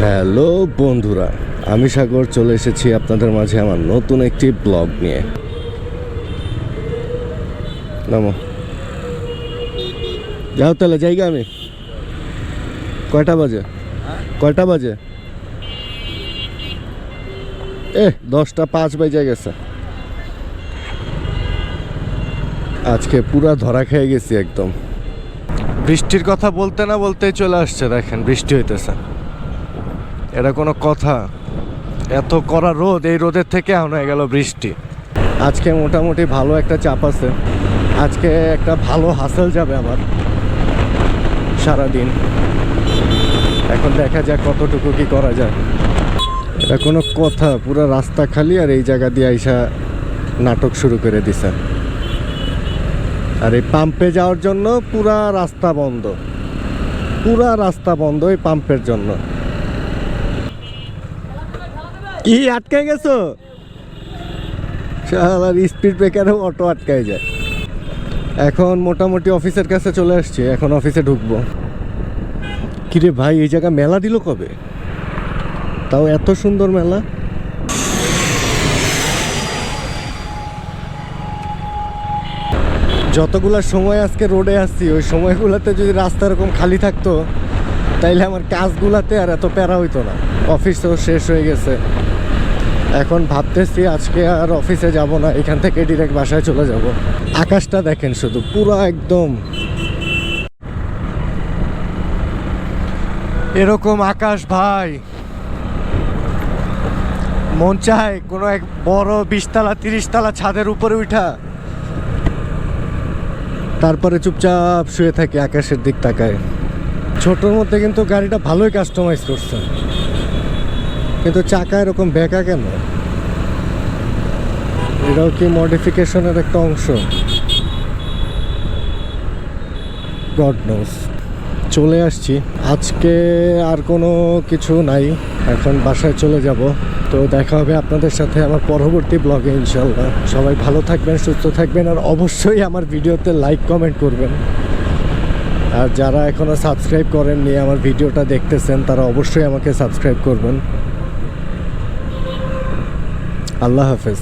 Hello বন্ধুরা, আমি সাগর চলে এসেছি আপনাদের মাঝে আমার নতুন একটি ব্লগ নিয়ে। নামো। যাও তাহলে, জায়গা আমি। কয়টা বাজে? কয়টা বাজে? এ, দশটা পাঁচ বাজে গেছে। আজকে পুরা ধরা খেয়ে গেছি একদম। বৃষ্টির কথা বলতে না বলতেই চলে আসছে, দেখেন বৃষ্টি হইতেছে। এটা কোনো কথা। এত কড়া রোদ, এই রোদের থেকে এখন হয়ে গেল বৃষ্টি। আজকে মোটামুটি ভালো একটা চাপ আছে। আজকে একটা ভালো হাসেল যাবে আমার। সারাদিন। এখন দেখা যাক কতটুকু কি করা যায়। এটা কোনো কথা, পুরো রাস্তা খালি আর এই জায়গা দিয়ে আইসা নাটক শুরু করে দিছে। আর এই পাম্পে যাওয়ার জন্য পুরা রাস্তা বন্ধ। পুরা রাস্তা বন্ধ এই পাম্পের জন্য। কি আটকে গেছো? আর স্পিড ব্রেকারে অটো আটকায় যায়। এখন মোটামুটি অফিসের কাছে চলে আসছি, এখন অফিসে ঢুকবো। কিরে ভাই, এই জায়গা মেলা দিল কবে? তাও এত সুন্দর মেলা। যতগুলা সময় আজকে রোডে আসছি, ওই সময়গুলোতে যদি রাস্তা এরকম খালি থাকতো, তাইলে আমার কাজগুলাতে আর এত প্যারা হইতো না। অফিসও শেষ হয়ে গেছে। এখন ভাবতেছি আজকে আর অফিসে যাব না, এখান থেকে ডিরেক্ট বাসায় চলে যাব। আকাশটা দেখেন শুধু, পুরো একদম। এরকম আকাশ ভাই। মন চায় কোনো এক বড় বিশতলা, তিরিশতলা ছাদের উপরে উঠা। তারপরে চুপচাপ শুয়ে থাকি আকাশের দিক তাকায়। ছোটোর মধ্যে কিন্তু গাড়িটা ভালোই কাস্টমাইজ করছে। কিন্তু চাকা এরকম বেঁকা কেন? এটাও কি মডিফিকেশনের একটা অংশ? গড চলে আসছি। আজকে আর কোনো কিছু নাই। এখন বাসায় চলে যাব। তো দেখা হবে আপনাদের সাথে আমার পরবর্তী ব্লগে ইনশাল্লাহ সবাই ভালো থাকবেন, সুস্থ থাকবেন, আর অবশ্যই আমার ভিডিওতে লাইক কমেন্ট করবেন। আর যারা এখনও সাবস্ক্রাইব করেননি, আমার ভিডিওটা দেখতেছেন, তারা অবশ্যই আমাকে সাবস্ক্রাইব করবেন। আল্লাহ হাফেজ।